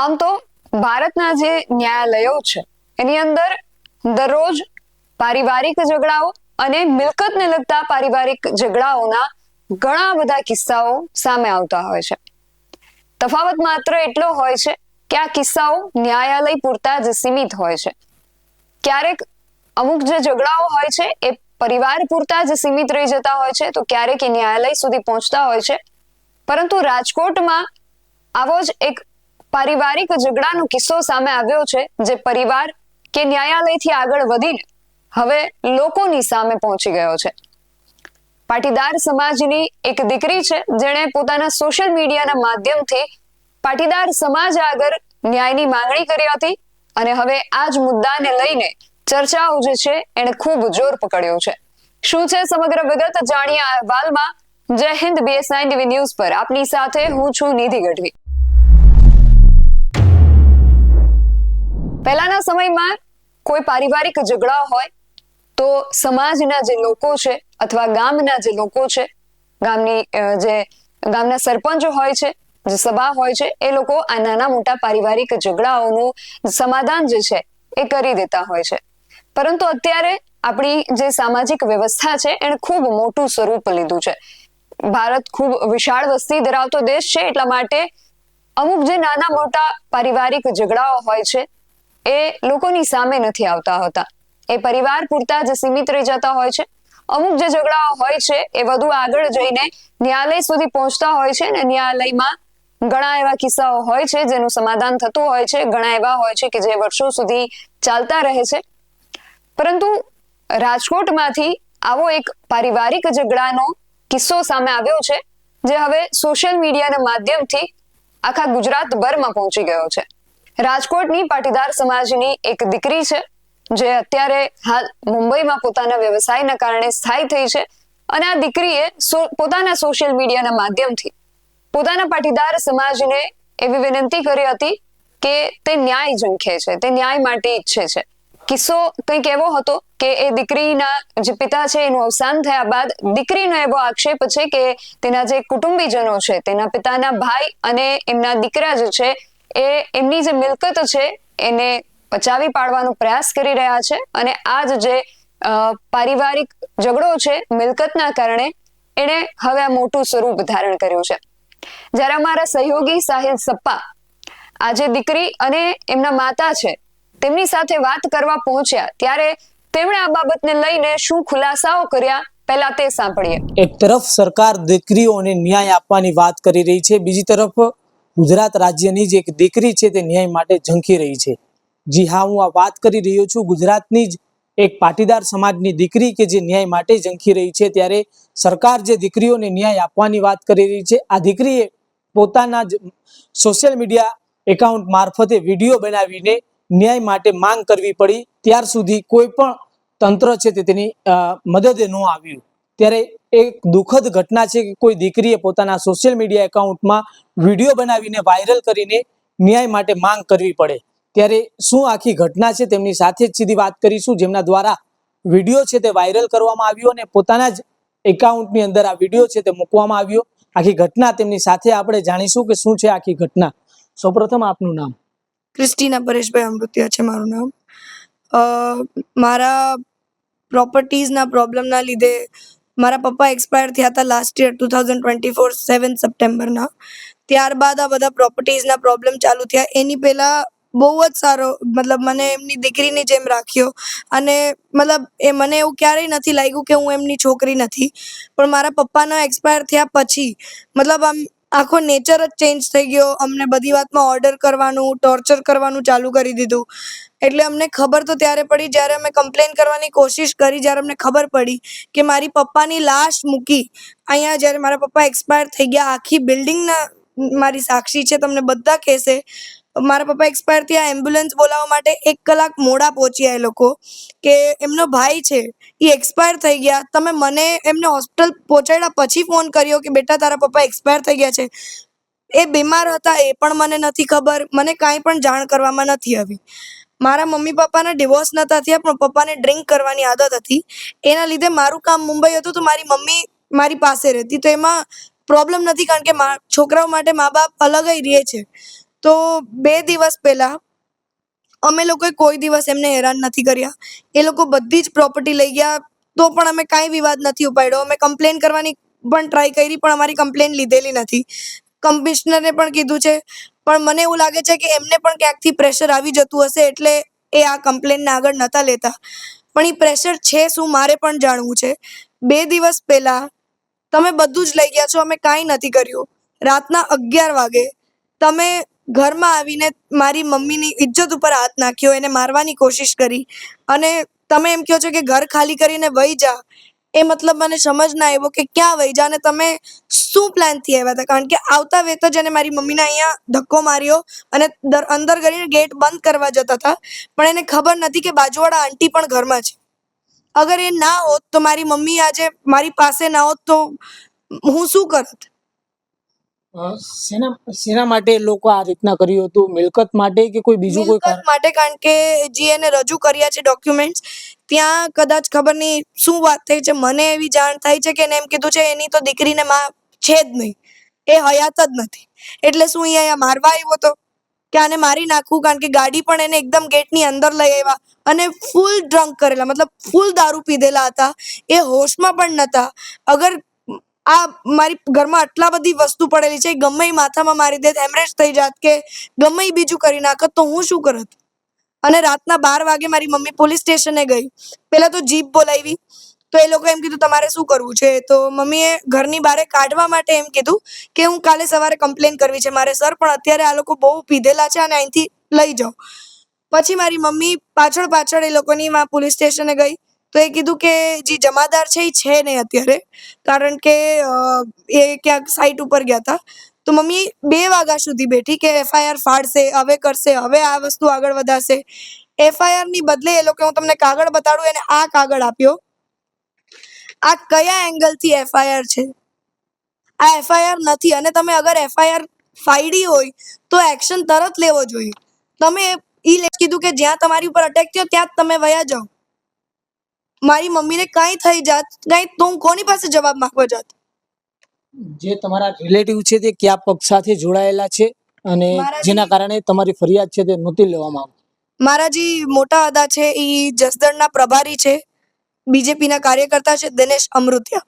આમ તો ભારતના જે ન્યાયાલયો છે, એની અંદર દરરોજ પારિવારિક ઝઘડાઓ અને મિલકતને લગતા પારિવારિક ઝઘડાઓના ઘણા બધા કિસ્સાઓ સામે આવતા હોય છે. તફાવત માત્ર એટલો હોય છે કે આ કિસ્સાઓ ન્યાયાલય પૂરતા જ સીમિત હોય છે. ક્યારેક અમુક જે ઝઘડાઓ હોય છે, એ પરિવાર પૂરતા જ સીમિત રહી જતા હોય છે, તો ક્યારેક એ ન્યાયાલય સુધી પહોંચતા હોય છે. પરંતુ રાજકોટમાં આવો જ એક પારિવારિક ઝઘડાનો કિસ્સો સામે આવ્યો છે, જે પરિવાર કે ન્યાયાલયથી આગળ વધીને હવે લોકોની સામે પહોંચી ગયો છે. પાટીદાર સમાજની એક દીકરી છે, જેણે પોતાના સોશિયલ મીડિયાના માધ્યમથી પાટીદાર સમાજ આગળ ન્યાયની માંગણી કરી હતી અને હવે આ જ મુદ્દાને લઈને ચર્ચાઓ જે છે એને ખૂબ જોર પકડ્યો છે. શું છે સમગ્ર વિગત જાણીએ અહેવાલમાં? જય હિન્દ બીએસઆઈ ટીવી ન્યૂઝ પર. આપની સાથે હું છું નિધિ ગઢવી. પહેલાના સમયમાં કોઈ પારિવારિક ઝઘડા હોય તો સમાજના જે લોકો છે અથવા ગામના જે લોકો છે, ગામની જે ગામના સરપંચ હોય છે, જે સભા હોય છે, એ લોકો આ નાના મોટા પારિવારિક ઝઘડાઓનું સમાધાન જે છે એ કરી દેતા હોય છે. પરંતુ અત્યારે આપણી જે સામાજિક વ્યવસ્થા છે એણે ખૂબ મોટું સ્વરૂપ લીધું છે. ભારત ખૂબ વિશાળ વસ્તી ધરાવતો દેશ છે, એટલા માટે અમુક જે નાના મોટા પારિવારિક ઝઘડાઓ હોય છે એ લોકોની સામે નથી આવતા હોતા. એ પરિવાર પૂરતા જ સીમિત રહી જતા હોય છે. અમુક જે ઝઘડાઓ હોય છે એ વધુ આગળ જઈને ન્યાયાલય સુધી પહોંચતા હોય છે ને ન્યાયાલયમાં ઘણા એવા કિસ્સાઓ હોય છે જેનું સમાધાન થતું હોય છે. ઘણા એવા હોય છે કે જે વર્ષો સુધી ચાલતા રહે છે. પરંતુ રાજકોટમાંથી આવો એક પારિવારિક ઝઘડાનો કિસ્સો સામે આવ્યો છે, જે હવે સોશિયલ મીડિયાના માધ્યમથી આખા ગુજરાતભરમાં પહોંચી ગયો છે. રાજકોટની પાટીદાર સમાજની એક દીકરી છે, જે અત્યારે હાલ મુંબઈમાં પોતાના વ્યવસાયના કારણે સ્થાયી થઈ છે અને આ દીકરીએ પોતાના સોશિયલ મીડિયાના માધ્યમથી પોતાના પાટીદાર સમાજને એવી વિનંતી કરી હતી કે તે ન્યાય ઝંખે છે, તે ન્યાય માટે ઈચ્છે છે. કિસ્સો કંઈક એવો હતો કે એ દીકરીના જે પિતા છે, એનું અવસાન થયા બાદ દીકરીનો એવો આક્ષેપ છે કે તેના જે કુટુંબીજનો છે, તેના પિતાના ભાઈ અને એમના દીકરા જે છે એ એમની જે મિલકત છે, એને બચાવી પાડવાનો પ્રયાસ કરી રહ્યા છે અને આ જે પારિવારિક ઝઘડો છે મિલકતના કારણે, એણે હવે આ મોટું સ્વરૂપ ધારણ કર્યું છે. જ્યારે અમારા સહયોગી સાહિલ સપ્પા આજે દીકરી અને એમના માતા છે, તેમની સાથે વાત કરવા પહોંચ્યા, ત્યારે તેમણે આ બાબતને લઈને શું ખુલાસાઓ કર્યા, પહેલા તે સાંભળીએ. એક તરફ સરકાર દીકરીઓને ન્યાય આપવાની વાત કરી રહી છે, બીજી તરફ ગુજરાત રાજ્યની જે એક દીકરી છે તે ન્યાય માટે ઝંખી રહી છે. જી હા, હું આ વાત કરી રહ્યો છું. ગુજરાતની જ એક પાટીદાર સમાજની દીકરી કે જે ન્યાય માટે ઝંખી રહી છે ત્યારે સરકાર જે દીકરીઓને ન્યાય આપવાની વાત કરી રહી છે, આ દીકરીએ પોતાના જ સોશિયલ મીડિયા એકાઉન્ટ મારફતે વીડિયો બનાવીને ન્યાય માટે માંગ કરવી પડી. ત્યાર સુધી કોઈ પણ તંત્ર છે તે તેની મદદ ન આવ્યું. ત્યારે એક દુઃખદ ઘટના છે કે કોઈ દીકરીએ પોતાના સોશિયલ મીડિયા એકાઉન્ટમાં વીડિયો બનાવીને વાયરલ કરીને ન્યાય માટે માંગ કરવી પડે. ત્યારે શું આખી ઘટના છે તેમની સાથે જ સીધી વાત કરીશું. જેમના દ્વારા વીડિયો છે તે વાયરલ કરવામાં આવ્યો અને પોતાના જ એકાઉન્ટની અંદર આ વીડિયો છે તે મૂકવામાં આવ્યો. આખી ઘટના તેમની સાથે આપણે જાણીશું કે શું છે આખી ઘટના. સૌપ્રથમ આપનું નામ. ક્રિસ્ટીના પરેશભાઈ અમૃત્યા છે મારું નામ. મારા પ્રોપર્ટીઝના પ્રોબ્લેમના લીધે મારા પપ્પા એક્સપાયર થયા હતા last year two thousand twenty four seven સપ્ટેમ્બરના ત્યારબાદ આ બધા પ્રોપર્ટીઝના પ્રોબ્લેમ ચાલુ થયા. એની પહેલાં બહુ જ સારો, મતલબ મને એમની દીકરીની જેમ રાખ્યો. અને મતલબ એ મને એવું ક્યારેય નથી લાગ્યું કે હું એમની છોકરી નથી. પણ મારા પપ્પાના એક્સપાયર થયા પછી, મતલબ આમ આખો નેચર જ ચેન્જ થઈ ગયો. અમને બધી વાતમાં ઓર્ડર કરવાનું ટોર્ચર કરવાનું ચાલુ કરી દીધું. એટલે અમને ખબર તો ત્યારે પડી જ્યારે અમે કમ્પ્લેન કરવાની કોશિશ કરી, જ્યારે અમને ખબર પડી કે મારી પપ્પાની લાશ મૂકી. અહીંયા જ્યારે મારા પપ્પા એક્સપાયર થઈ ગયા, આખી બિલ્ડિંગના મારી સાક્ષી છે, તમને બધા કહેશે. મારા પપ્પા એક્સપાયર થયા એમ્બ્યુલન્સ બોલાવવા માટે એક કલાક મોડા પહોંચ્યા એ લોકો કે એમનો ભાઈ છે, એ એક્સપાયર થઈ ગયા. તમે મને એમને હોસ્પિટલ પહોંચાડ્યા પછી ફોન કર્યો કે બેટા તારા પપ્પા એક્સપાયર થઈ ગયા છે. એ બીમાર હતા, એ પણ મને નથી ખબર, મને કાંઈ પણ જાણ કરવામાં નથી આવી. મારા મમ્મી પપ્પાના ડિવોર્સ નહોતા થયા, પણ પપ્પાને ડ્રિંક કરવાની આદત હતી. એના લીધે મારું કામ મુંબઈ હતું તો મારી મમ્મી મારી પાસે રહેતી. તો એમાં પ્રોબ્લેમ નથી કારણ કે છોકરાઓ માટે મા બાપ અલગ જ રહે છે. તો બે દિવસ પહેલાં અમે લોકોએ કોઈ દિવસ એમને હેરાન નથી કર્યા. એ લોકો બધી જ પ્રોપર્ટી લઈ ગયા. તો પણ અમે કાંઈ વિવાદ નથી ઉપાડ્યો. અમે કમ્પ્લેન કરવાની પણ ટ્રાય કરી, પણ અમારી કમ્પ્લેન લીધેલી નથી. કમિશનરને પણ કીધું છે. પણ મને એવું લાગે છે કે એમને પણ ક્યાંકથી પ્રેશર આવી જતું હશે એટલે એ આ કમ્પ્લેનને આગળ નહોતા લેતા. પણ એ પ્રેશર છે શું મારે પણ જાણવું છે. બે દિવસ પહેલાં તમે બધું જ લઈ ગયા છો. અમે કાંઈ નથી કર્યું. રાતના અગિયાર વાગે તમે ઘરમાં આવીને મારી મમ્મીની ઇજ્જત ઉપર હાથ નાખ્યો, એને મારવાની કોશિશ કરી. અને તમે એમ કહો છો કે ઘર ખાલી કરીને વહી જા. એ મતલબ મને સમજ ના આવ્યો કે ક્યાં વહી જા અને તમે શું પ્લાનથી આવ્યા હતા? કારણ કે આવતા વેત જ એને મારી મમ્મીને અહીંયા ધક્કો માર્યો અને દર- અંદર કરીને ગેટ બંધ કરવા જતા હતા. પણ એને ખબર નથી કે બાજુવાળા આંટી પણ ઘરમાં છે. અગર એ ના હોત તો મારી મમ્મી આજે મારી પાસે ના હોત તો હું શું કરત? શેના શેના માટે લોકો આ રીતના કર્યું હતું? મિલકત માટે કે કોઈ બીજું કોઈ કારણ? માટે કારણ કે જે એને રજૂ કર્યા છે ડોક્યુમેન્ટ્સ ત્યાં કદાચ ખબર નહીં શું વાત થઈ છે. મને એવી જાણ થઈ છે કે એને એમ કીધું છે એની તો દીકરીને માં છે જ નહીં. એ હયાત જ નથી. એટલે શું અહીંયા મારવા આવ્યો તો? કે આને મારી નાખવું? કારણ કે ગાડી પણ એને એકદમ ગેટની અંદર લઈ આવ્યા અને ફૂલ ડ્રંક કરેલા. મતલબ ફૂલ દારૂ પીધેલા હતા. એ હોશમાં પણ નતા. અગર આ મારી ઘરમાં આટલા બધી વસ્તુ પડેલી છે, ગમે માથામાં મારી દે હેમરેજ થઈ જાત કે ગમે બીજું કરી નાખત, તો હું શું કરત? અને રાતના બાર વાગે મારી મમ્મી પોલીસ સ્ટેશને ગઈ. પહેલાં તો જીપ બોલાવી. તો એ લોકો એમ કીધું, તમારે શું કરવું છે? તો મમ્મીએ ઘરની બારે કાઢવા માટે એમ કીધું કે, હું કાલે સવારે કમ્પ્લેન કરવી છે મારે, સર, પણ અત્યારે આ લોકો બહુ પીધેલા છે અને અહીંથી લઈ જાઓ. પછી મારી મમ્મી પાછળ પાછળ એ લોકોની માં પોલીસ સ્ટેશને ગઈ. તો એ કીધું કે જે જમાદાર છે એ છે નહીં અત્યારે. કારણ કે એ ક્યાંક સાઈટ ઉપર ગયા હતા તો મમ્મી બે વાગ્યા સુધી બેઠી કે એફઆઈઆર ફાડશે, હવે કરશે, હવે આ વસ્તુ આગળ વધારશે. એફઆઈઆરની બદલે એ લોકો હું તમને કાગળ બતાડું, એને આ કાગળ આપ્યો. આ કયા એંગલથી એફઆઈઆર છે? આ એફઆઈઆર નથી. અને તમે અગર એફઆઈઆર ફાઈડી હોય, તો એક્શન તરત લેવો જોઈએ. તમે એ કીધું કે જ્યાં તમારી ઉપર અટેક થયો, ત્યાં જ તમે વયા જાઓ. મારી મમ્મીને કાંઈ થઈ જાત કાંઈ તો હું કોની પાસે જવાબ માંગવા જાત? જે તમારા રિલેટિવ છે તે કયા પક્ષ સાથે જોડાયેલા છે અને જેના કારણે તમારી ફરિયાદ છે તે નહોતી લેવામાં આવતી મારા જે મોટા અદા છે એ જસદણના પ્રભારી છે બીજેપીના કાર્યકર્તા છે દિનેશ અમૃતિયા.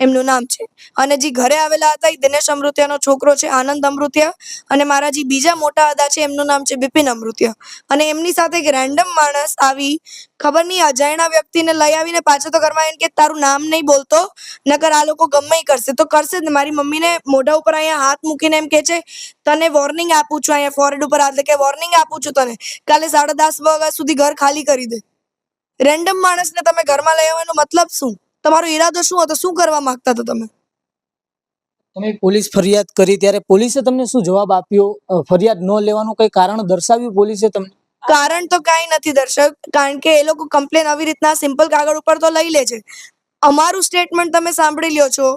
એમનું નામ છે. અને જે ઘરે આવેલા હતા એ દિનેશ અમૃતિયાનો છોકરો છે, આનંદ અમૃતિયા. અને મારા જે બીજા મોટા અદા છે, એમનું નામ છે બિપિન અમૃતિયા. અને એમની સાથે એક રેન્ડમ માણસ આવી ખબર નહીં, અજાણ્યા વ્યક્તિને લઈ આવીને પાછો તો ઘરમાં એને કે, તારું નામ નહીં બોલતો, નકર આ લોકો ગમે કરશે. તો કરશે જ. મારી મમ્મીને મોઢા ઉપર અહીંયા હાથ મૂકીને એમ કે છે, તને વોર્નિંગ આપું છું અહીંયા ફોરેડ ઉપર. એટલે કે વોર્નિંગ આપું છું તને. કાલે સાડા દસ વાગ્યા સુધી ઘર ખાલી કરી દે. રેન્ડમ માણસને તમે ઘરમાં લઈ આવવાનો મતલબ શું? તમારો ઈરાદો શું હતો? શું કરવા માંગતા હતા તમે? તમે પોલીસ ફરિયાદ કરી ત્યારે પોલીસે તમને શું જવાબ આપ્યો? ફરિયાદ ન લેવાનું કઈ કારણ દર્શાવ્યું પોલીસે તમને? કારણ તો કઈ નથી દર્શાવ કારણ કે એ લોકો કમ્પ્લેન આવી રીતના સિમ્પલ કાગળ ઉપર તો લઈ લે છે. અમારું સ્ટેટમેન્ટ તમે સાંભળી લ્યો છો.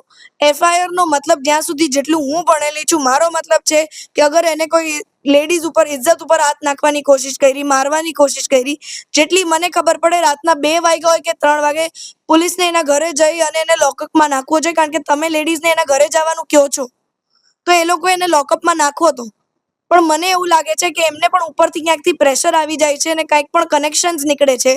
એફઆઈઆર નો મતલબ જ્યાં સુધી જેટલું હું ભણેલી છું મારો મતલબ છે કે અગર એને કોઈ લેડીઝ ઉપર ઇજ્જત ઉપર હાથ નાખવાની કોશિશ કરી, મારવાની કોશિશ કરી. જેટલી મને ખબર પડે, રાતના બે વાગ્યા હોય કે ત્રણ વાગે પોલીસને એના ઘરે જઈ અને એને લોકઅપમાં નાખવો જોઈએ કારણ કે તમે લેડીઝને એના ઘરે જવાનું કહો છો, તો એ લોકો એને લોકઅપમાં નાખવો તો. પણ મને એવું લાગે છે કે એમને પણ ઉપરથી ક્યાંકથી પ્રેશર આવી જાય છે અને કંઈક પણ કનેક્શન્સ નીકળે છે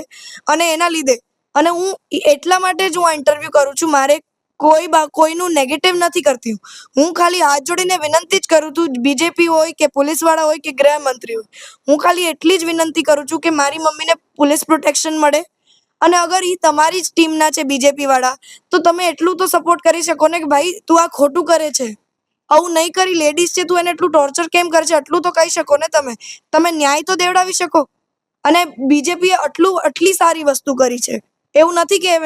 અને એના લીધે. અને હું એટલા માટે જ હું ઇન્ટરવ્યૂ કરું છું. મારે કોઈ કોઈનું નેગેટિવ નથી કરતી હું. ખાલી હાથ જોડીને વિનંતી જ કરું છું બીજેપી હોય કે પોલીસવાળા હોય કે ગૃહમંત્રી હોય. હું ખાલી એટલી જ વિનંતી કરું છું કે મારી મમ્મીને પોલીસ પ્રોટેક્શન મળે. અને અગર એ તમારી જ ટીમના છે બીજેપી વાળા, તો તમે એટલું તો સપોર્ટ કરી શકો ને કે ભાઈ, તું આ ખોટું કરે છે. આવું નહીં કરી લેડીઝ છે, તું એને એટલું ટોર્ચર કેમ કરે છે આટલું તો કહી શકો ને તમે. તમે ન્યાય તો દેવડાવી શકો. અને બીજેપીએ આટલું, આટલી સારી વસ્તુ કરી છે. એવું નથી કે એમ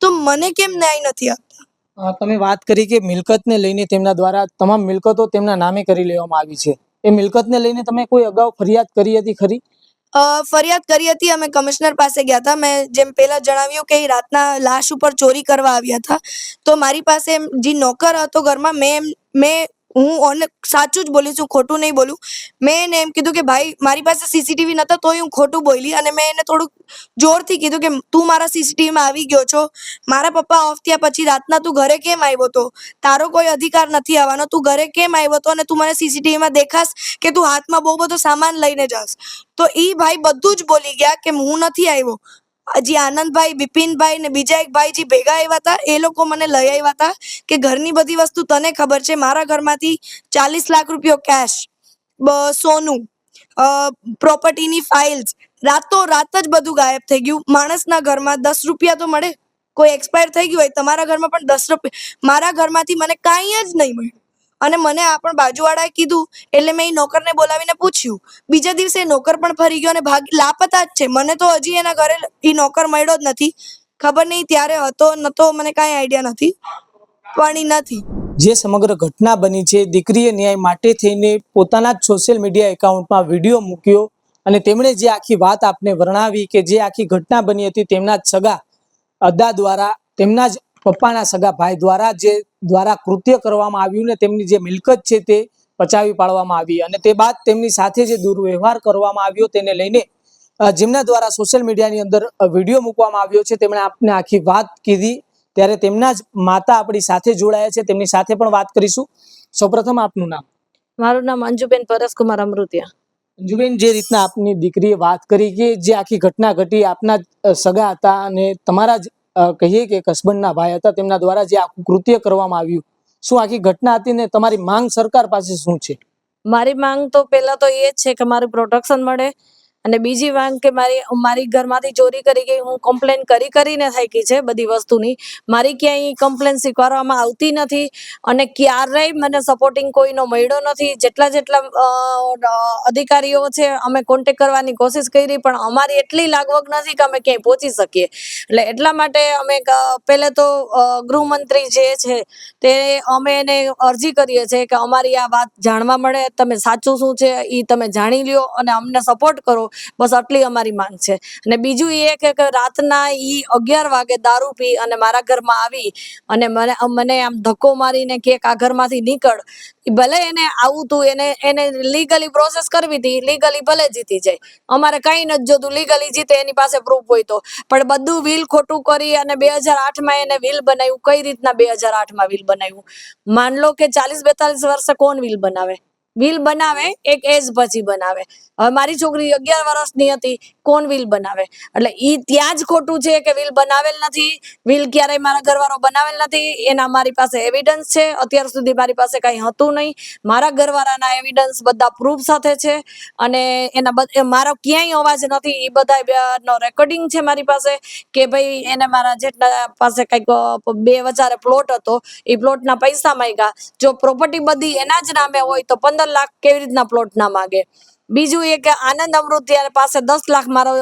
તો મને કેમ ન્યાય નથી તમે વાત કરી કે મિલકતને લઈને તેમના દ્વારા તમામ મિલકતો તેમના નામે કરી લેવામાં આવી છે. એ મિલકતને લઈને તમે કોઈ અગાઉ ફરિયાદ કરી હતી ખરી? ફરિયાદ કરી હતી. અમે કમિશનર પાસે ગયા હતા. મેં જેમ પહેલાં જણાવ્યું કે રાતના લાશ ઉપર ચોરી કરવા આવ્યા હતા. તો મારી પાસે જે નોકર હતો ઘરમાં, મેં મેં હું ઓન સાચું જ બોલીશ હું ખોટું નહીં બોલું. મેં એને એમ કીધું કે ભાઈ, મારી પાસે સીસીટીવી નહોતા, તોય હું ખોટું બોલી અને મેં એને થોડુંક જોરથી કીધું કે તું મારા સીસીટીવીમાં આવી ગયો છો. મારા પપ્પા ઓફ થયા પછી રાતના તું ઘરે કેમ આવ્યો તો? તારો કોઈ અધિકાર નથી આવવાનો. તું ઘરે કેમ આવ્યો તો? અને તું મને સીસીટીવીમાં દેખાશ કે તું હાથમાં બહુ બધો સામાન લઈને જાસ તો એ ભાઈ બધું જ બોલી ગયા કે હું નથી આવ્યો. હજી આનંદભાઈ, બિપિનભાઈ ને બીજા એક ભાઈ જે ભેગા આવ્યા હતા, એ લોકો મને લઈ આવ્યા હતા કે ઘરની બધી વસ્તુ તને ખબર છે, મારા ઘરમાંથી ચાલીસ લાખ રૂપિયો કેશ સોનું પ્રોપર્ટીની ફાઇલ્સ રાતો રાત જ બધું ગાયબ થઈ ગયું. માણસના ઘરમાં દસ રૂપિયા તો મળે. કોઈ એક્સપાયર થઈ ગયું હોય, તમારા ઘરમાં પણ દસ રૂપિયા મારા ઘરમાંથી મને કાંઈ જ નહીં મળ્યું. અને મને આ પણ બાજુવાળાએ કીધું, એટલે મેં એ નોકરને બોલાવીને પૂછ્યું. બીજા દિવસે નોકર પણ ફરી ગયો અને ભાગ, લાપતા જ છે. મને તો હજી એના ઘરે એ નોકર મળ્યો જ નથી. ખબર નહીં ત્યારે હતો, નતો, મને કાંઈ આઈડિયા નથી. પણ એ નથી. જે સમગ્ર ઘટના બની છે, દીકરીએ ન્યાય માટે થઈને પોતાના જ સોશિયલ મીડિયા એકાઉન્ટમાં વીડિયો મૂક્યો અને તેમણે જે આખી વાત આપને વર્ણવી કે જે આખી ઘટના બની હતી તેમના જ સગા અદા દ્વારા તેમના જ પપ્પાના સગા ભાઈ દ્વારા જે દ્વારા કૃત્ય કરવામાં આવ્યું ને તેમની જે મિલકત છે તે પચાવી પાડવામાં આવી અને તે બાદ તેમની સાથે જે દુર્વ્યવહાર કરવામાં આવ્યો તેને લઈને જેમના દ્વારા સોશિયલ મીડિયાની અંદર વીડિયો મૂકવામાં આવ્યો છે તેમણે આપને આખી વાત કીધી. ત્યારે તેમના જ માતા આપણી સાથે જોડાયા છે તેમની સાથે પણ વાત કરીશું. સૌપ્રથમ આપનું નામ? મારું નામ અંજુબેન પરસકુમાર અમૃતિયા. અંજુબેન જે રીતના આપની દીકરીએ વાત કરી કે જે આખી ઘટના ઘટી આપના સગા હતા અને તમારા જ કહીએ કે હસબન્ડના ભાઈ હતા, તેમના દ્વારા જે આખું કૃત્ય કરવામાં આવ્યું. શું આખી ઘટના હતી ને તમારી માંગ સરકાર પાસે શું છે? મારી માંગ તો પહેલા તો એ જ છે કે મારું પ્રોટેક્શન મળે. અને બીજી માંગ કે મારી મારી ઘરમાંથી ચોરી કરી ગઈ હું કમ્પ્લેન કરી કરીને થાકી છે બધી વસ્તુની, મારી ક્યાંય કમ્પ્લેન સ્વીકારવામાં આવતી નથી અને ક્યારેય મને સપોર્ટિંગ કોઈનો મળ્યો નથી. જેટલા જેટલા અધિકારીઓ છે, અમે કોન્ટેક કરવાની કોશિશ કરી, પણ અમારી એટલી લાગવગ નથી કે અમે ક્યાંય પહોંચી શકીએ. એટલે એટલા માટે અમે પહેલે તો ગૃહમંત્રી જે છે, તે અમે એને અરજી કરીએ છીએ કે અમારી આ વાત જાણવા મળે, તમે સાચું શું છે એ તમે જાણી લ્યો અને અમને સપોર્ટ કરો. બસ આટલી અમારી માંગ છે. અને બીજું એ કે રાતના ઈ અગિયાર વાગે દારૂ પી અને મારા ઘરમાં આવી અને મને મને આમ ધક્કો મારીને કે આ ઘરમાંથી નીકળ. ભલે એને આવું તું, એને એને લીગલી પ્રોસેસ કરવી હતી લીગલી ભલે જીતી જાય. અમારે કઈ નથી જોતું લીગલી જીતે એની પાસે પ્રૂફ હોય તો. પણ બધું વિલ ખોટું કરી અને બે હજાર આઠમાં એને વિલ બનાવ્યું. કઈ રીતના બે હજાર આઠમાં વિલ બનાવ્યું? માન લો કે ચાલીસ બેતાલીસ વર્ષે કોણ વિલ બનાવે? વિલ બનાવે, એક એજ પછી બનાવે. હવે મારી છોકરી અગિયાર વર્ષની હતી, કોણ વિલ બનાવે? એટલે ઈ ત્યાં જ ખોટું છે કે વિલ બનાવેલ નથી. વિલ ક્યારેય મારા ઘરવાળો બનાવેલ નથી. એના મારી પાસે એવિડન્સ છે. અત્યાર સુધી મારી પાસે કઈ હતું નહીં. મારા ઘરવાળાના એવિડન્સ બધા પ્રૂફ સાથે છે. અને એના મારો ક્યાંય અવાજ નથી. એ બધા રેકોર્ડિંગ છે મારી પાસે કે ભાઈ, એને મારા જેટલા પાસે કંઈક બે વચારે પ્લોટ હતો. એ પ્લોટના પૈસા માંગ્યા. જો પ્રોપર્ટી બધી એના જ નામે હોય તો પંદર લાખ કેવી રીતના પ્લોટ ના માગે? બીજું એ કે આનંદ અમૃતિયા પાસે દસ લાખ મારો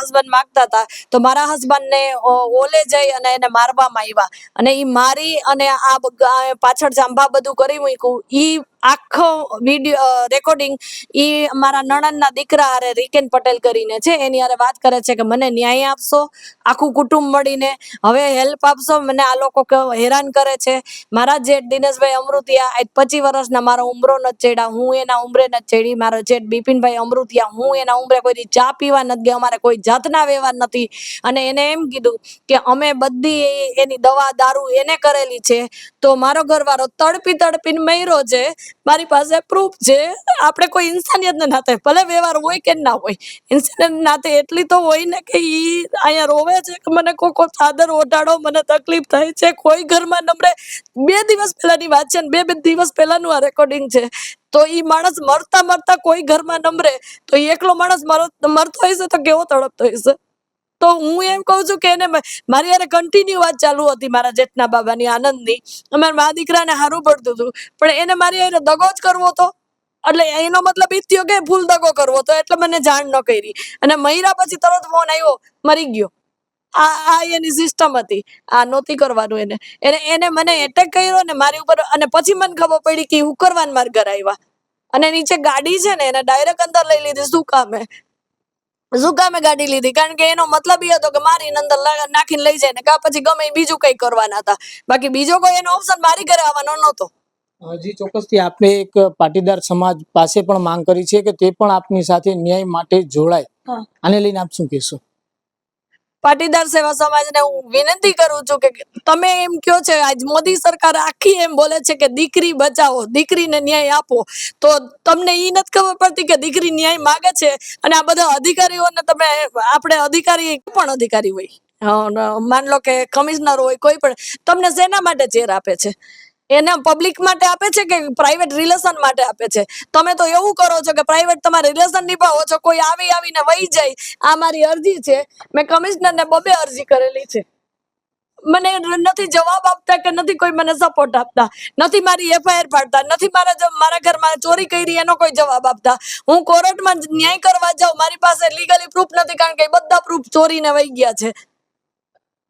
હસબન્ડ માંગતા હતા, તો મારા હસબન્ડ ને ઓલે જઈ અને એને મારવામાં આવ્યા. અને એ મારી અને આ પાછળ જાંભા બધું કરી મૂક્યું. ઈ આખો વીડિયો રેકોર્ડિંગ એ મારા નણંદના દીકરા હારે રિકેન પટેલ કરીને છે. એની હારે વાત કરે છે કે મને ન્યાય આપશો, આખું કુટુંબ મળીને હવે હેલ્પ આપશો. મને આ લોકો હેરાન કરે છે. મારા જેઠ દિનેશભાઈ અમૃતિયા, આજ પચીસ વર્ષના મારો ઉમરો નથી ચડ્યા, હું એના ઉમરે નથી ચડી. મારો જેઠ બિપિનભાઈ અમૃતિયા, હું એના ઉમરે કોઈ ચા પીવા નથી ગયા. અમારે કોઈ જાતના વ્યવહાર નથી. અને એને એમ કીધું કે અમે બધી એની દવા દારૂ એને કરેલી છે. તો મારો ઘરવાળો તડપી તડપીને મર્યો છે. મારી પાસે પ્રૂફ છે. આપણે કોઈ ઇન્સાનિયતને નાતે ભલે વ્યવહાર હોય કે ના હોય. ઇન્સાનિયત નાતે એટલી તો હોય ને કે ઈ અહીંયા રોવે છે કે મને કોકો ચાદર ઓઢાડો, મને તકલીફ થાય છે. કોઈ ઘરમાં નમરે બે દિવસ પહેલાની વાત છે ને બે બે દિવસ પહેલાનું આ રેકોર્ડિંગ છે. તો એ માણસ મરતા મરતા કોઈ ઘરમાં નમરે તો એકલો માણસ મર- મરતો હશે તો કેવો તડપતો હશે? તો હું એમ કહું છું કે એને મારી યારે કન્ટિન્યુ વાત ચાલુ હતી મારા જેઠના બાબાની આનંદની. અમારા મા દીકરાને સારું પડતું હતું. પણ એને મારી યારે દગો જ કરવો હતો. એટલે એનો મતલબ એ થયો કે ભૂલ દગો કરવો તો એટલે મને જાણ ન કરી. અને મહિરા પછી તરત ફોન આવ્યો મરી ગયો. આ આ એની સિસ્ટમ હતી. આ નહોતી કરવાનું એને. એને એને મને એટેક કર્યો ને મારી ઉપર, અને પછી મને ખબર પડી કે હું કરવાન માર ઘર આવ્યા અને નીચે ગાડી છે ને, એને ડાયરેક્ટ અંદર લઈ લીધી, શું કામે શું કામે ગાડી લીધી. કારણ કે એનો મતલબ એ હતો કે મારી અંદર નાખીને લઈ જાય ને કા પછી ગમે બીજું કઈ કરવાના હતા. બાકી બીજો કોઈ એનો ઓપ્શન મારી ઘરે આવવાનો નહોતો. હજી ચોક્કસથી આપણે એક પાટીદાર સમાજ પાસે પણ માંગ કરી છે કે તે પણ આપની સાથે ન્યાય માટે જોડાય. આને લઈને આપ શું કહેશો? પાટીદાર સેવા સમાજને હું વિનંતી કરું છું કે તમે એમ કયો છે, આજ મોદી સરકાર આખી એમ બોલે છે કે દીકરી બચાવો, દીકરીને ન્યાય આપો. તો તમને એ નથી ખબર પડતી કે દીકરી ન્યાય માગે છે અને આ બધા અધિકારીઓને તમે, આપણે અધિકારી પણ અધિકારી હોય? માન લો કે કમિશનર હોય, કોઈ પણ, તમને શેના માટે ચેર આપે છે? એના પબ્લિક માટે આપે છે કે પ્રાઇવેટ રિલેશન માટે આપે છે? તમે તો એવું કરો છો કે પ્રાઇવેટ તમારે રિલેશન નિભાવો છો, કોઈ આવી આવીને વહી જાય, આ મારી અરજી છે, મેં કમિશનરને બબે અરજી કરેલી છે. મને નથી જવાબ આપતા કે નથી કોઈ મને સપોર્ટ આપતા, નથી મારી એફઆઈઆર પાડતા, નથી મારા મારા ઘરમાં ચોરી કરી એનો કોઈ જવાબ આપતા. હું કોર્ટમાં ન્યાય કરવા જાઉં, મારી પાસે લીગલી પ્રૂફ નથી કારણ કે બધા પ્રૂફ ચોરીને વહી ગયા છે.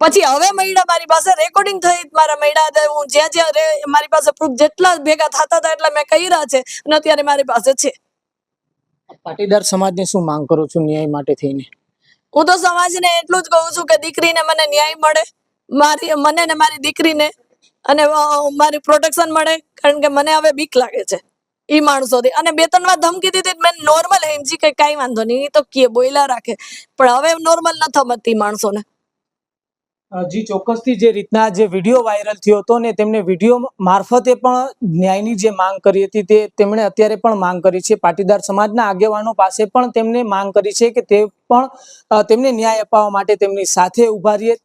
પછી હવે મળ્યા મારી પાસે રેકોર્ડિંગ થઈ મારા હતા. હું જ્યાં જ્યાં રે- મારી પાસે પ્રૂફ જેટલા ભેગા થતા હતા એટલા મેં કર્યા છે અને અત્યારે મારી પાસે છે. પાટીદાર સમાજને શું માંગ કરો છો ન્યાય માટે થઈને? હું તો સમાજને એટલું જ કહું છું કે દીકરીને મને ન્યાય મળે મારી મને ને મારી દીકરીને અને મારી પ્રોટેક્શન મળે કારણ કે મને હવે બીક લાગે છે એ માણસોથી. અને બે ત્રણ વાર ધમકી દીધી મેં નોર્મલ હેમજી કે કાંઈ વાંધો નહીં તો કે બોયલા રાખે. પણ હવે નોર્મલ ન થમતી માણસોને. જી, ચોક્કસથી જે રીતના જે વીડિયો વાયરલ થયો હતો ને તેમને વીડિયો મારફતે પણ ન્યાયની જે માંગ કરી હતી તે તેમણે અત્યારે પણ માંગ કરી છે. પાટીદાર સમાજના આગેવાનો પાસે પણ તેમણે માંગ કરી છે કે તે પણ તેમને ન્યાય અપાવવા માટે તેમની સાથે ઊભા રહીએ.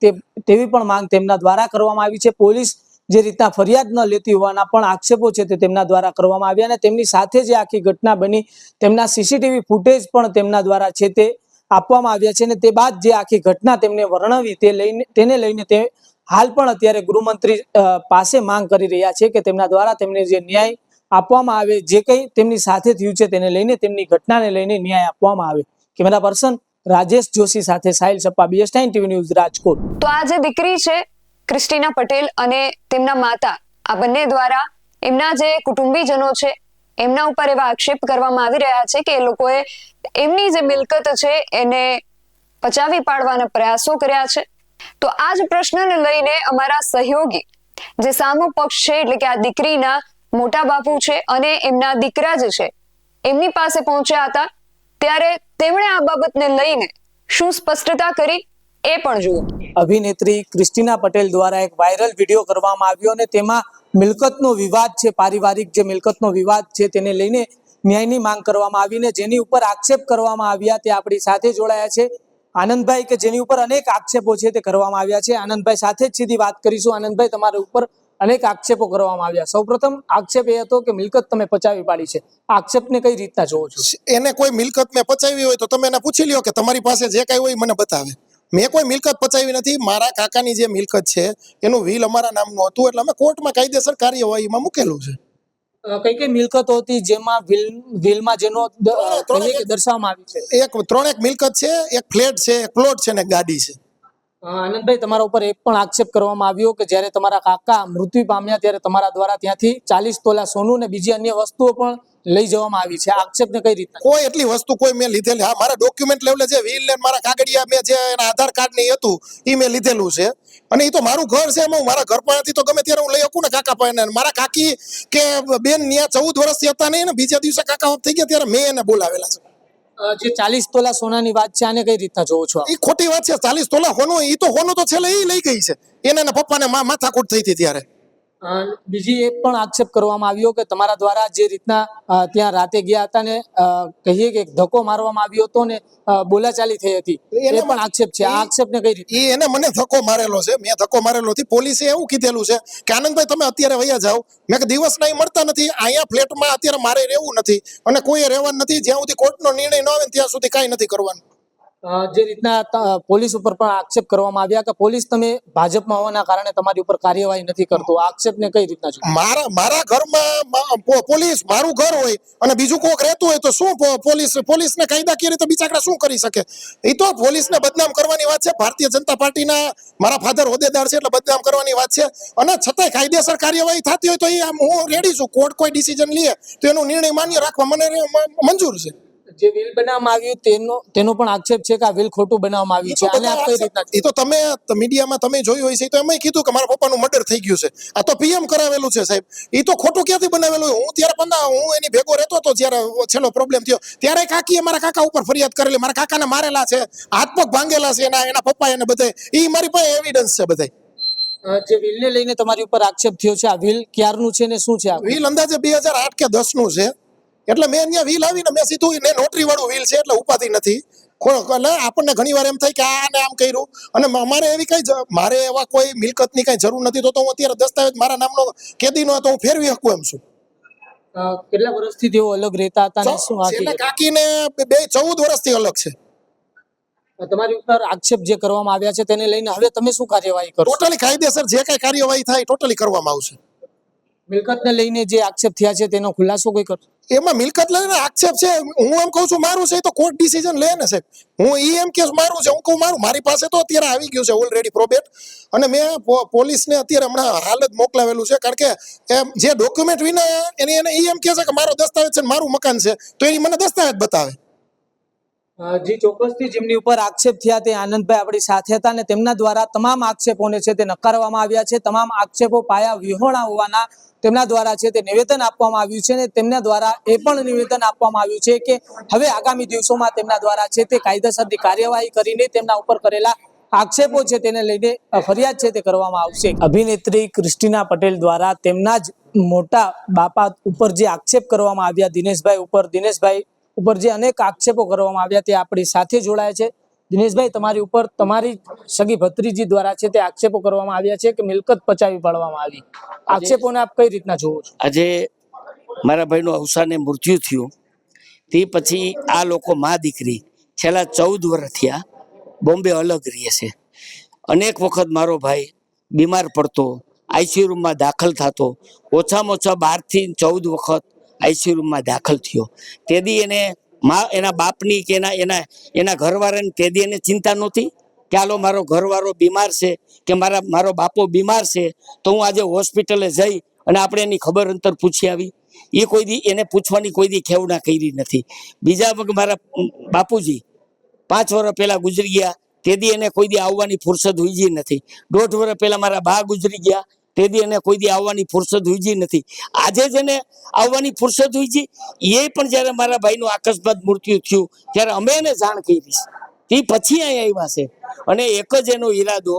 તેવી પણ માંગ તેમના દ્વારા કરવામાં આવી છે. પોલીસ જે રીતના ફરિયાદ ન લેતી હોવાના પણ આક્ષેપો છે તે તેમના દ્વારા કરવામાં આવ્યા અને તેમની સાથે જે આખી ઘટના બની, તેમના સીસીટીવી ફૂટેજ પણ તેમના દ્વારા છે તે આપવામાં આવ્યા છે અને તે બાદ જે આખી ઘટના તેમને વર્ણવી તે લઈને, તેને લઈને તે હાલ પણ અત્યારે ગૃહમંત્રી પાસે માંગ કરી રહ્યા છે કે તેમના દ્વારા તેમને જે ન્યાય આપવામાં આવે, જે કંઈ તેમની સાથે થયું છે તેને લઈને તેમની ઘટનાને લઈને ન્યાય આપવામાં આવે. કેમેરા પર્સન રાજેશ જોશી સાથે Sahil Sappa BS nine TV news Rajkot. તો આ જે દીકરી છે, ક્રિસ્ટીના પટેલ અને તેમના માતા, આ બંને દ્વારા એમના જે કુટુંબીજનો છે એમના ઉપર એવા આક્ષેપ કરવામાં આવી રહ્યા છે કે એ લોકોએ એમની જે મિલકત છે એને પચાવી પાડવાના પ્રયાસો કર્યા છે. તો આ જ પ્રશ્નને લઈને અમારા સહયોગી, જે સામો પક્ષ છે, એટલે કે આ દીકરીના મોટા બાપુ છે અને એમના દીકરા જે છે, એમની પાસે પહોંચ્યા હતા. ત્યારે તેમણે આ બાબતને લઈને શું સ્પષ્ટતા કરી એ પણ જુઓ. અભિનેત્રી ક્રિસ્ટીના પટેલ દ્વારા એક વાયરલ વીડિયો કરવામાં આવ્યો અને તેમાં મિલકતનો વિવાદ છે, પારિવારિક જે મિલકતનો વિવાદ છે, તેને લઈને ન્યાયની માંગ કરવામાં આવીને જેની ઉપર આક્ષેપ કરવામાં આવ્યા તે આપણી સાથે જોડાયા છે. આનંદભાઈ કે જેની ઉપર અનેક આક્ષેપો છે તે કરવામાં આવ્યા છે. આનંદભાઈ સાથે જ સીધી વાત કરીશું. આનંદભાઈ, તમારા ઉપર અનેક આક્ષેપો કરવામાં આવ્યા. સૌપ્રથમ આક્ષેપ એ હતો કે મિલકત તમે પચાવી પાડી છે. આક્ષેપને કઈ રીતના જોવો છો? એને કોઈ મિલકત મેં પચાવી હોય તો તમે એને પૂછી લ્યો કે તમારી પાસે જે કઈ હોય મને બતાવે. મેં કોઈ મિલકત પચાવી નથી. મારા કાકાની જે મિલકત છે એનું વિલ અમારા નામનું હતું એટલે અમે કોર્ટમાં કાયદેસર કાર્યવાહીમાં મૂકેલું છે. કઈ કઈ મિલકતો હતી જેમાં વિલ વિલમાં જેનો દર્શાવવામાં આવી છે? એક ત્રણેક મિલકત છે એક ફ્લેટ છે એક પ્લોટ છે ને ગાડી છે. આનંદભાઈ તમારા ઉપર એક પણ આક્ષેપ કરવામાં આવ્યો કે જ્યારે તમારા કાકા મૃત્યુ પામ્યા ત્યારે તમારા દ્વારા ત્યાંથી ચાલીસ તોલા સોનું ને બીજી અન્ય વસ્તુઓ પણ લઈ જવામાં આવી છે. આક્ષેપને કઈ રીતે કોઈ એટલી વસ્તુ કોઈ મેં લીધેલી. હા મારા ડોક્યુમેન્ટ લેવલે જે વ્હીલ ને મારા કાગળિયા મેં જે એના આધાર કાર્ડ ને હતું એ મેં લીધેલું છે. અને એ તો મારું ઘર છે. એમાં હું મારા ઘર પાસેથી તો ગમે ત્યારે હું લઈ શકું ને કાકા પાસે મારા કાકી કે બેન ત્યાં ચૌદ વર્ષથી હતા નહીં ને બીજા દિવસે કાકા થઈ ગયા ત્યારે મેં એને બોલાવેલા છે. જે ચાલીસ તોલા સોનાની વાત છે આને કઈ રીતના જોવો છો એ ખોટી વાત છે. ચાલીસ તોલા હોનું એ તો હોનું તો છેલ્લે એ લઈ ગઈ છે. એને પપ્પાને માથાકૂટ થઈ હતી ત્યારે. બીજી એક પણ આક્ષેપ કરવામાં આવ્યો કે તમારા દ્વારા જે રીતના ત્યાં રાતે ગયા હતા ને કહીએ કે ધક્કો મારવામાં આવ્યો હતો ને બોલાચાલી થઈ હતી. એ પણ આક્ષેપ છે. આ આક્ષેપને કઈ રીતે? એને મને ધક્કો મારેલો છે. મેં ધક્કો મારેલો હતી પોલીસે એવું કીધેલું છે કે આનંદભાઈ તમે અત્યારે વયા જાઓ. મેં કે દિવસ નહીં મળતા નથી. અહીંયા ફ્લેટમાં અત્યારે મારે રહેવું નથી અને કોઈ રહેવાનું નથી. જ્યાં સુધી કોર્ટનો નિર્ણય ન આવે ત્યાં સુધી કાંઈ નથી કરવાનું. જે રીતના પોલીસ ઉપર પણ આક્ષેપ કરવામાં આવ્યા કે પોલીસ તમે ભાજપમાં હોવાના કારણે તમારી ઉપર કાર્યવાહી નથી કરતો. આક્ષેપને કઈ રીતના મારા મારા ઘરમાં પોલીસ, મારું ઘર હોય અને બીજું કોક રહેતું હોય તો શું પોલીસ, પોલીસને કાયદાકીય રીતે બિચારા શું કરી શકે? એ તો પોલીસને બદનામ કરવાની વાત છે. ભારતીય જનતા પાર્ટીના મારા ફાધર હોદ્દેદાર છે એટલે બદનામ કરવાની વાત છે. અને છતાંય કાયદેસર કાર્યવાહી થતી હોય તો એ હું રેડી છું. કોર્ટ કોઈ ડિસિઝન લે તો એનો નિર્ણય માન્ય રાખવા. મને મંજૂર છે. જે વિલ બનાવવામાં આવ્યું તેનો તેનો પણ આક્ષેપ છે કે આ વિલ ખોટું બનાવવામાં આવ્યું છે. અને આપ કઈ રીતના એ તો તમે મીડિયામાં તમે જોયું હોય છે તો એમાં કીધું કે મારા પપ્પાનું મર્ડર થઈ ગયું છે. આ તો પીએમ કરાવેલું છે સાહેબ. એ તો ખોટું ક્યાંથી બનાવેલું હું ત્યારે પંદા હું એની ભેગો રહેતો હતો જ્યારે છેલ્લો પ્રોબ્લેમ થયો. ત્યારે કાકીએ મારા કાકા ઉપર ફરિયાદ કરેલી. મારા કાકાને મારેલા છે હાથ પગ ભાંગેલા છે એના એના પપ્પા એને બધે એ મારી પાસે એવિડન્સ છે બધે જે વ્હીલને લઈને તમારી ઉપર આક્ષેપ થયો છે આ વિલ ક્યારનું છે ને શું છે આ? વિલ અંદાજે બે હજાર આઠ કે દસનું છે. એટલે મેં અહીંયા વ્હીલ આવીને મેં સીધું ને નોટરી વાળું વ્હીલ છે એટલે ઉપાધિ નથી. એટલે આપણને ઘણી વાર એમ થાય કે આને ને આમ કર્યું. અને મારે એવી કઈ મારે એવા કોઈ મિલકતની કઈ જરૂર નથી તો તો હું અત્યારે દસ્તાવેજ મારા નામનો કેદીનો હતો હું ફેરવી શકું એમ છું. કેટલા વર્ષથી તેઓ અલગ રહેતા હતા ને શું છેલ્લે કાકીને બે- બે ચૌદ વર્ષથી અલગ છે. તમારી ઉપર આક્ષેપ જે કરવામાં આવ્યા છે તેને લઈને હવે તમે શું કાર્યવાહી કરો ટોટલી કાયદેસર જે કઈ કાર્યવાહી થાય ટોટલી કરવામાં આવશે. મિલકતને લઈને જે આક્ષેપ થયા છે તેનો ખુલાસો કોઈ કરશો? એમાં મિલકત લઈને આક્ષેપ છે. હું એમ કહું છું, મારું છે એ તો કોર્ટ ડિસિઝન લે ને સાહેબ. હું ઈ એમ કે મારું છે, હું કહું મારું. મારી પાસે તો અત્યારે આવી ગયું છે ઓલરેડી પ્રોબેટ અને મેં પોલીસને અત્યારે હમણાં હાલ જ મોકલાવેલું છે. કારણ કે જે ડોક્યુમેન્ટ વિના એની એને એ એમ કહે છે કે મારો દસ્તાવેજ છે મારું મકાન છે. તો એ મને દસ્તાવેજ બતાવે. જી ચોક્કસથી જેમની ઉપર આક્ષેપ થયા તે આનંદભાઈ આપણી સાથે હતા અને તેમના દ્વારા તમામ આક્ષેપોને છે તે નકારવામાં આવ્યા છે. તમામ આક્ષેપો પાયા વિહોણા હોવાના તેમના દ્વારા છે તે નિવેદન આપવામાં આવ્યું છે અને તેમના દ્વારા એ પણ નિવેદન આપવામાં આવ્યું છે કે હવે આગામી દિવસોમાં તેમના દ્વારા છે તે કાયદેસરની કાર્યવાહી કરીને તેમના ઉપર કરેલા આક્ષેપો છે તેને લઈને ફરિયાદ છે તે કરવામાં આવશે. અભિનેત્રી ક્રિસ્ટીના પટેલ દ્વારા તેમના જ મોટા બાપા ઉપર જે આક્ષેપ કરવામાં આવ્યા, દિનેશભાઈ ઉપર, દિનેશભાઈ ઉપર જે અનેક આક્ષેપો કરવામાં આવ્યા તે આપણી સાથે જોડાયા છે. દિનેશભાઈ, તમારી ઉપર તમારી સગી ભત્રીજી દ્વારા છે તે આક્ષેપો કરવામાં આવ્યા છે કે મિલકત પચાવી પાડવામાં આવી. આક્ષેપોને આપ કઈ રીતના જોવો છો? આજે મારા ભાઈનું અવસાને મૃત્યુ થયું. તે પછી આ લોકો મા દીકરી છેલ્લા ચૌદ વર્ષ થયા બોમ્બે અલગ રહે છે. અનેક વખત મારો ભાઈ બીમાર પડતો, આઈસીયુ રૂમમાં દાખલ થતો, ઓછામાં ઓછા બારથી ચૌદ વખત આઈસીયુ રૂમમાં દાખલ થયો. તેદી એને મા, એના બાપની કે એના એના એના ઘરવાળાની તેદી એને ચિંતા નહોતી કે હાલો મારો ઘરવાળો બીમાર છે કે મારા, મારો બાપો બીમાર છે તો હું આજે હોસ્પિટલે જઈ અને આપણે એની ખબર અંતર પૂછી આવી. એ કોઈ દી એને પૂછવાની કોઈ દી ખેવડા કરી નથી. બીજા મારા બાપુજી પાંચ વર્ષ પહેલા ગુજરી ગયા. તેથી એને કોઈ દી આવવાની ફુરસદ હુઈજી નથી. દોઢ વર્ષ પહેલા મારા બા ગુજરી ગયા. તેથી એને કોઈ દી આવવાની ફુરસદ હુઈજી નથી. આજે જ એને આવવાની ફુરસદ હુઈજી. એ પણ જ્યારે મારા ભાઈનું અકસ્માત મૃત્યુ થયું, ત્યારે અમે એને જાણ કરી. છે એ પછી અહીં આવ્યા છે. અને એક જ એનો ઈરાદો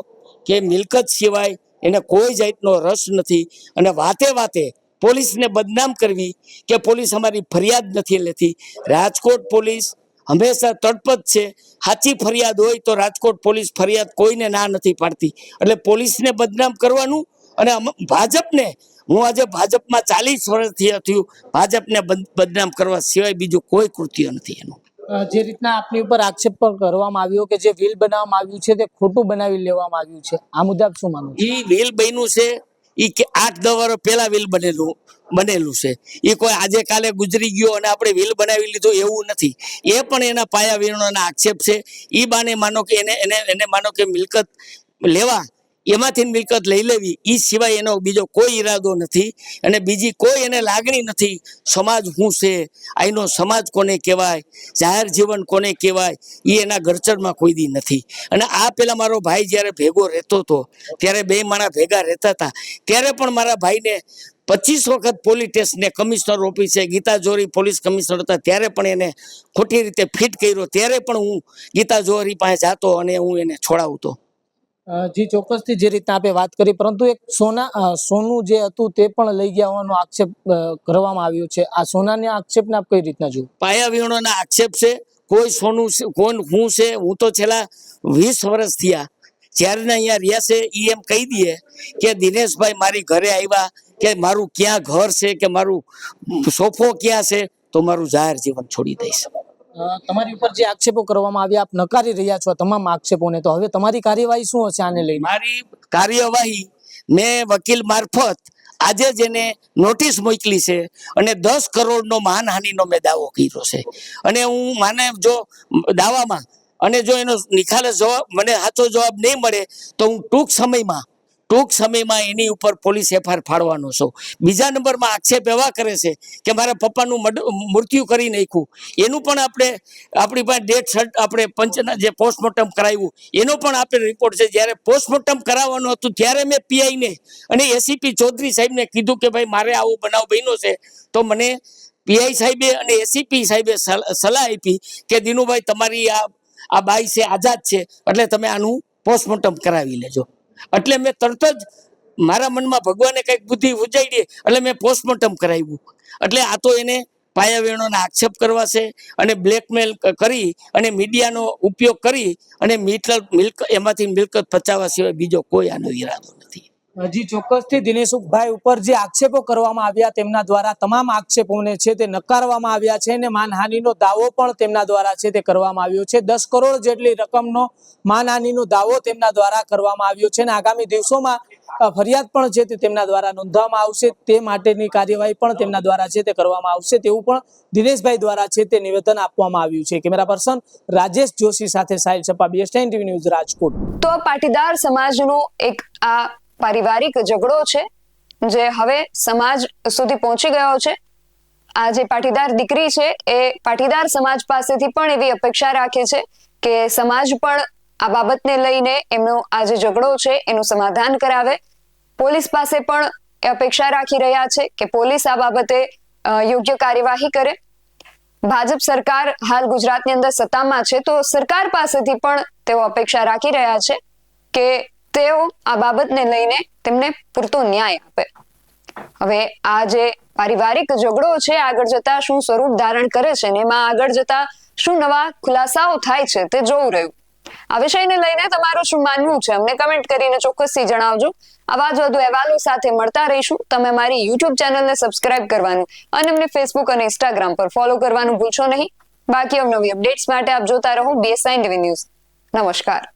કે મિલકત સિવાય એને કોઈ જાતનો રસ નથી. અને વાતે વાતે પોલીસને બદનામ કરવી કે પોલીસ અમારી ફરિયાદ નથી લેતી. રાજકોટ પોલીસ હંમેશા તડપત છે. સાચી ફરિયાદ હોય તો રાજકોટ પોલીસ ફરિયાદ કોઈને ના નથી પાડતી. એટલે પોલીસને બદનામ કરવાનું અને ભાજપને હું આજે ભાજપમાં ચાલીસ વર્ષથી થયું ભાજપને બદ- બદનામ કરવા સિવાય બીજું કોઈ કૃત્ય નથી એનું. જે રીતના આપની ઉપર આક્ષેપ પણ કરવામાં આવ્યો કે જે વિલ બનાવવામાં આવ્યું છે તે ખોટું બનાવી લેવામાં આવ્યું છે આ મુદ્દા શું માનો એ વિલ બન્યું છે એ કે આઠ દસ વર્ષ પહેલા વિલ બનેલું બનેલું છે. એ કોઈ આજે કાલે ગુજરી ગયો અને આપણે વિલ બનાવી લીધું એવું નથી. એ પણ એના પાયા વિરણોના આક્ષેપ છે. એ બાને માનો કે એને એને એને માનો કે મિલકત લેવા એમાંથી મિલકત લઈ લેવી એ સિવાય એનો બીજો કોઈ ઈરાદો નથી અને બીજી કોઈ એને લાગણી નથી. સમાજ શું છે? અહીંનો સમાજ કોને કહેવાય? જાહેર જીવન કોને કહેવાય? એ એના ગરચરમાં કોઈ દી નથી. અને આ પેલા મારો ભાઈ જ્યારે ભેગો રહેતો હતો ત્યારે બે માણા ભેગા રહેતા હતા ત્યારે પણ મારા ભાઈને પચીસ વખત પોલીસ સ્ટેશને કમિશનર ઓફિસે ગીતા જોરી પોલીસ કમિશનર હતા, ત્યારે પણ એને ખોટી રીતે ફિટ કર્યો, ત્યારે પણ હું ગીતા જોરી પાસે જતો અને હું એને છોડાવતો. જી, ચોક્કસથી જે રીતના આપે વાત કરી, પરંતુ એક સોના સોનું જે હતું તે પણ લઈ ગયા હોવાનો આક્ષેપ કરવામાં આવ્યો છે. આ સોનાના આક્ષેપને આપ કઈ રીતના જુઓ? પાયા વિહોણોના આક્ષેપ છે. કોઈ સોનું છે, કોણ, હું છે, હું તો છેલ્લા વીસ વર્ષ થયા. જ્યારે અહીંયા રહ્યા છે એ એમ કહી દઈએ કે દિનેશભાઈ મારી ઘરે આવ્યા, કે મારું ક્યાં ઘર છે, કે મારું સોફો ક્યાં છે, તો મારું જાહેર જીવન છોડી દઈશ. તમારી ઉપર જે આક્ષેપો કરવામાં આવ્યા, આપ નકારી રહ્યા છો તમામ આક્ષેપોને, તો હવે તમારી કાર્યવાહી શું હશે આને લઈને? મારી કાર્યવાહી મેં વકીલ મારફત આજે જ એને નોટિસ મોકલી છે અને દસ કરોડનો માનહાનિનો મેં દાવો કર્યો છે. અને હું માને જો દાવામાં અને જો એનો નિખાલસ જવાબ, મને સાચો જવાબ નહીં મળે, તો હું ટૂંક સમયમાં ટૂંક સમયમાં એની ઉપર પોલીસ એફઆઈઆર ફાડવાનો છો. બીજા નંબરમાં આક્ષેપ એવા કરે છે કે મારા પપ્પાનું મૃત્યુ કરી નાખ્યું. એનું પણ આપણે, આપણી પાસે સર્ટ આપણે પંચના જે પોસ્ટમોર્ટમ કરાવ્યું, એનો પણ આપણે રિપોર્ટ છે. જ્યારે પોસ્ટમોર્ટમ કરાવવાનું હતું, ત્યારે મેં પીઆઈને અને એસીપી ચૌધરી સાહેબને કીધું કે ભાઈ, મારે આવો બનાવ બન્યો છે. તો મને પીઆઈ સાહેબે અને એસીપી સાહેબે સલ- સલાહ આપી કે, દિનુભાઈ, તમારી આ આ બાઈ છે, આઝાદ છે, એટલે તમે આનું પોસ્ટમોર્ટમ કરાવી લેજો. એટલે મેં તરત જ મારા મનમાં ભગવાને કંઈક બુદ્ધિ ઉજાડી એટલે મેં પોસ્ટમોર્ટમ કરાવ્યું. એટલે આ તો એને પાયાવેણોના આક્ષેપ કરવા છે અને બ્લેકમેલ કરી અને મીડિયાનો ઉપયોગ કરી અને મિલકત મિલક એમાંથી મિલકત પચાવવા સિવાય બીજો કોઈ આનો ઈરાદો નથી. હજી ચોક્કસથી દિનેશભાઈ ઉપર જે આક્ષેપો કરવામાં આવ્યા તેમના દ્વારા, તમામ આક્ષેપોને છે તે નકારવામાં આવ્યા છે અને માનહાનિનો દાવો પણ તેમના દ્વારા છે તે કરવામાં આવ્યો છે. દસ કરોડ જેટલી રકમનો માનહાનિનો દાવો તેમના દ્વારા કરવામાં આવ્યો છે અને આગામી દિવસોમાં ફરિયાદ પણ છે તે તેમના દ્વારા નોંધવામાં આવશે. તે માટેની કાર્યવાહી પણ તેમના દ્વારા છે તે કરવામાં આવશે તેવું પણ દિનેશભાઈ દ્વારા છે તે નિવેદન આપવામાં આવ્યું છે. કેમેરા પર્સન રાજેશ જોશી સાથે સાહિલ સપા બીએસટાઈન ટીવી ન્યૂઝ રાજકોટ. તો પાટીદાર સમાજનો એક આ પારિવારિક ઝઘડો છે, જે હવે સમાજ સુધી પહોંચી ગયો છે. આ જે પાટીદાર દીકરી છે, એ પાટીદાર સમાજ પાસેથી પણ એવી અપેક્ષા રાખે છે કે સમાજ પણ આ બાબતને લઈને એમનો આ જે ઝઘડો છે, એનું સમાધાન કરાવે. પોલીસ પાસે પણ એ અપેક્ષા રાખી રહ્યા છે કે પોલીસ આ બાબતે યોગ્ય કાર્યવાહી કરે. ભાજપ સરકાર હાલ ગુજરાતની અંદર સત્તામાં છે, તો સરકાર પાસેથી પણ તેઓ અપેક્ષા રાખી રહ્યા છે કે તેઓ આ બાબતને લઈને તેમને પૂરતો ન્યાય આપે. હવે આ જે પારિવારિક ઝઘડો છે, આગળ જતા શું સ્વરૂપ ધારણ કરે છે ને એમાં આગળ જતા શું નવા ખુલાસાઓ થાય છે તે જોવું રહ્યું. આ વિષયને લઈને તમારું શું માનવું છે? અમને કમેન્ટ કરીને ચોક્કસથી જણાવજો. આવા જ વધુ અહેવાલો સાથે મળતા રહીશું. તમે મારી યુટ્યુબ ચેનલને સબસ્ક્રાઇબ કરવાનું અને અમને ફેસબુક અને ઇન્સ્ટાગ્રામ પર ફોલો કરવાનું ભૂલશો નહીં. બાકી અવનવી અપડેટ્સ માટે આપ જોતા રહો બીએસઆઈ ટીવી ન્યૂઝ નમસ્કાર.